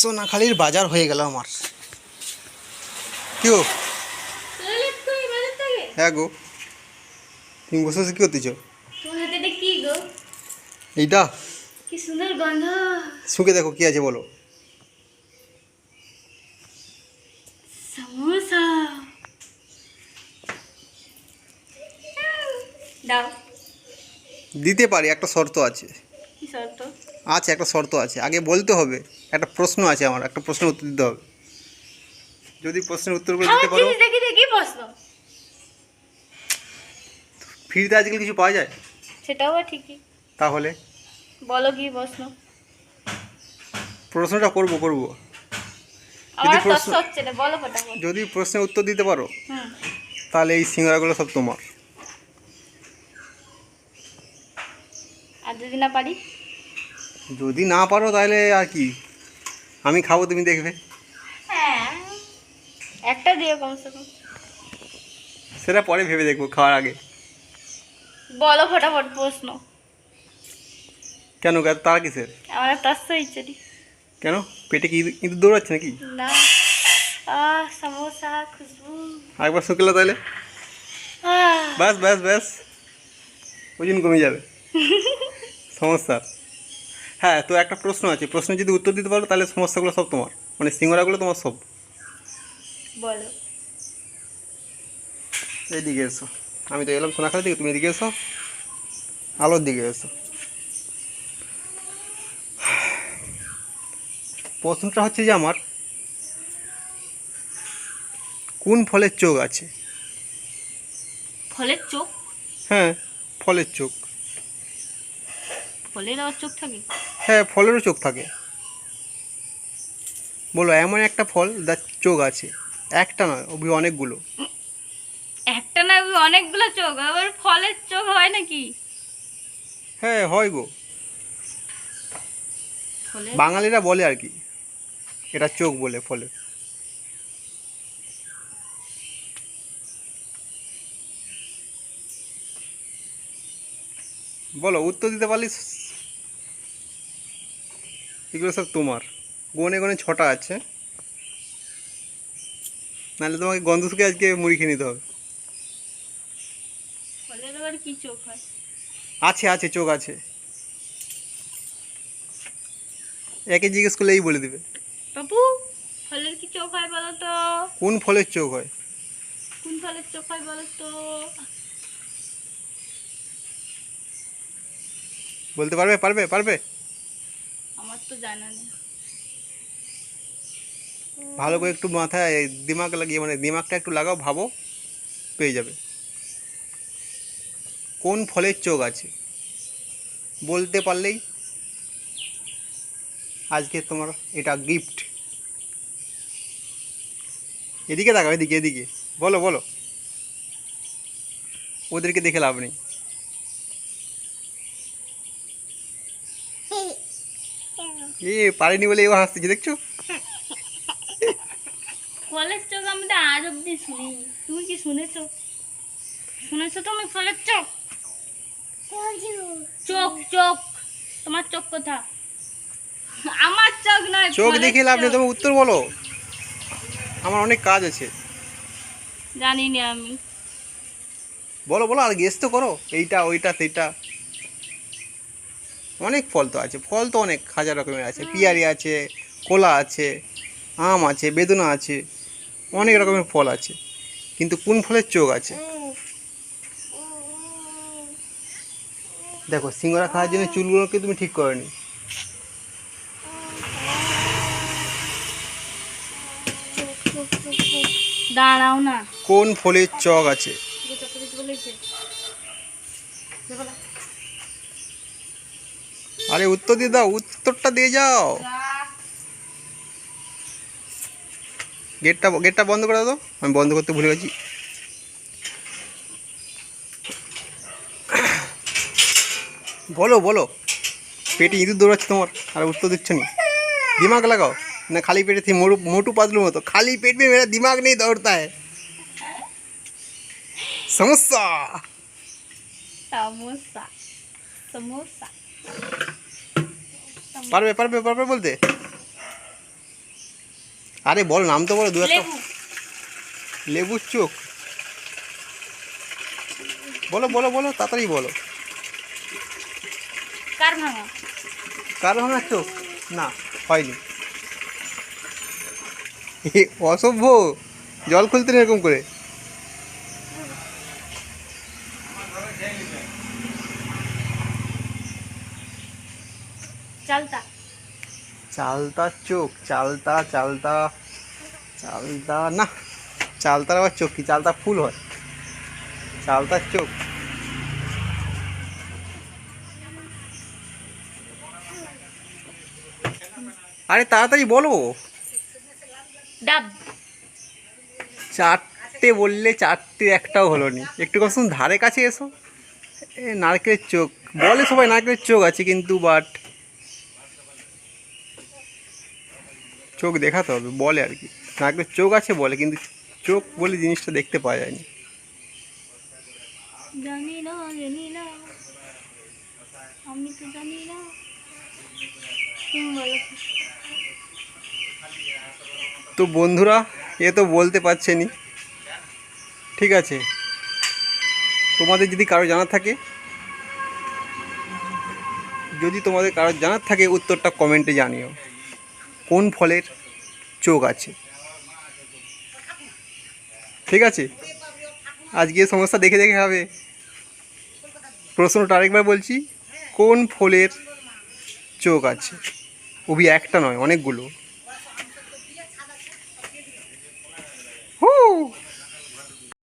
সোনাখালির বাজার হয়ে গেল আমার। কি গো টয়লেট কই বাজার থেকে হ্যাঁ গো। তুমি বসে বসে কি করতেছ? তোমার হাতে এটা কি গো এইটা? কি সুন্দর গন্ধ শুকে দেখো কি আছে বলো। সমোসা। দাও। দিতে পারি একটা শর্ত আছে। কি শর্ত? আছে একটা শর্ত আছে। আগে বলতে হবে। একটা প্রশ্ন আছে আমার একটা প্রশ্নের উত্তর দিতে হবে। যদি প্রশ্নের উত্তর করে দিতে পারো। দেখি দেখি প্রশ্ন? ফ্রিতে আজকাল কিছু পাওয়া যায়? সেটাও ঠিকই। তাহলে? বলো কি প্রশ্ন? প্রশ্নটা করব করব। আমার প্রশ্ন- তস্ত হচ্ছে না বলো যদি প্রশ্নের উত্তর দিতে পারো তাহলে এই সিঙ্গারাগুলো সব তোমার। আর যদি না পারি? যদি না পারো তাহলে আর কি? আমি খাব তুমি দেখবে। হ্যাঁ একটা দিও কমসে কম। সেটা পরে ভেবে দেখব খাওয়ার আগে। বলো ফটাফট প্রশ্ন। কেন তারা কিসের? আমার তস্ত ইচ্ছে। কেন? পেটে কি ইঁদুর- দৌড়াচ্ছে নাকি? না। আহ সমোসা খুশবু। আরেকবার শুকলো তাহলে? আহ। ব্যাস ব্যাস ব্যাস। ওজন কমে যাবে। সমস্যা। হ্যাঁ তো একটা প্রশ্ন আছে। প্রশ্ন যদি উত্তর দিতে পারো তাহলে সমস্যাগুলো সব তোমার। মানে সিঙ্গড়াগুলো তোমার সব। বলো। এইদিকে এসো। আমি তো এলাম সোনাখালি থেকে তুমি এদিকে এসো। আলোর দিকে এসো। প্রশ্নটা হচ্ছে যে আমার কোন ফলের চোখ আছে? ফলের চোখ? হ্যাঁ ফলের চোখ। ফলের আবার চোখ থাকে? হ্যাঁ ফলেরও চোখ থাকে। বলো এমন একটা ফল যার চোখ আছে। একটা নয় অভি অনেকগুলো। একটা না অনেকগুলো চোখ। আবার ফলের চোখ হয় নাকি? হ্যাঁ হয় গো। বাঙালিরা বলে আর কি। এটা চোখ বলে ফলে বলো উত্তর দিতে পারলি? এগুলো সব তোমার। গনে গনে ছটা আছে। নাহলে তোমাকে গন্ধ শুকে আজকে মুড়ি খেয়ে নিতে হবে। আছে আছে চোখ আছে। একে জিজ্ঞেস করলে এই বলে দিবে। বাবু ফলের কি চোখ হয় বলো তো? কোন ফলের চোখ হয়? কোন ফলের চোখ হয় বলো তো? বলতে পারবে? পারবে? পারবে? ভালো করে একটু মাথায় দিমাগ লাগিয়ে মানে দিমাগটা একটু লাগাও, ভাবো, পেয়ে যাবে। কোন ফলের চোখ আছে? বলতে পারলেই আজকে তোমার এটা গিফট এদিকে তাকাও, এদিকে এদিকে। বলো বলো। ওদেরকে দেখে লাভ নেই। এ পারেনি বলে এবার হাসতেছি দেখছ? ফলের চোখ আমি তো আজ অব্দি শুনি তুমি কি শুনেছো? শুনেছো তুমি ফলের চোখ চোখ চোখ। তোমার চোখ কোথা? আমার চোখ নয় চোখ দেখে লাভ নেই। তুমি উত্তর বলো। আমার অনেক কাজ আছে। জানি না আমি। বলো বলো আর গেস তো করো। এইটা ওইটা সেইটা অনেক ফল তো আছে ফল তো অনেক হাজার রকমের আছে। পিয়ারি আছে কলা আছে আম আছে বেদনা আছে অনেক রকমের ফল আছে। কিন্তু কোন ফলের চোখ আছে? দেখো সিঙ্গড়া খাওয়ার জন্য চুলগুলোকে তুমি ঠিক করনি। দাঁড়াও না। কোন ফলের চোখ আছে বলেছে আরে উত্তর দিয়ে দাও উত্তরটা দিয়ে যাও গেটটা গেটটা বন্ধ করে দাও আমি বন্ধ করতে ভুলে গেছি বলো বলো পেটে ইঁদুর দৌড়াচ্ছে তোমার আর উত্তর দিচ্ছ না দিমাগ লাগাও না খালি পেটে থি মোটু মোটু পাতলু মতো খালি पेट में मेरा दिमाग नहीं दौड़ता है समस्या সমোসা সমোসা পারবে পারবে পারবে বলতে? আরে বল নাম তো বলো দু একটা। লেবুর চোখ। বলো বলো বলো তাড়াতাড়ি বলো। কার ভাঙা কার চোখ? না হয়নি। অসভ্য। জল খুলতে না এরকম করে। চালতা। চালতার চোখ চালতা চালতা চালতা না চালতার আবার চোখ কি? চালতা ফুল হয়। চালতার চোখ। আরে তাড়াতাড়ি বলো। ডাব। চারটে বললে চারটে একটাও হলো নি। একটু সময় ধারে কাছে এসো। এ নারকেলের চোখ। বলে সবাই নারকেলের চোখ আছে কিন্তু বাট চোখ দেখাতে হবে বলে আর কি। নারকেলের চোখ আছে বলে কিন্তু চোখ বলে জিনিসটা দেখতে পাওয়া যায়নি। জানি না জানি না। আমি তো জানি না। তো বন্ধুরা এ তো বলতে পারছে নি। ঠিক আছে। তোমাদের যদি কারও জানা থাকে যদি তোমাদের কারও জানার থাকে উত্তরটা কমেন্টে জানিও। কোন ফলের চোখ আছে? ঠিক আছে? আজকে সমস্যা দেখে দেখে হবে। প্রশ্নটা আরেকবার বলছি, কোন ফলের চোখ আছে? ওবি একটা নয়, অনেকগুলো।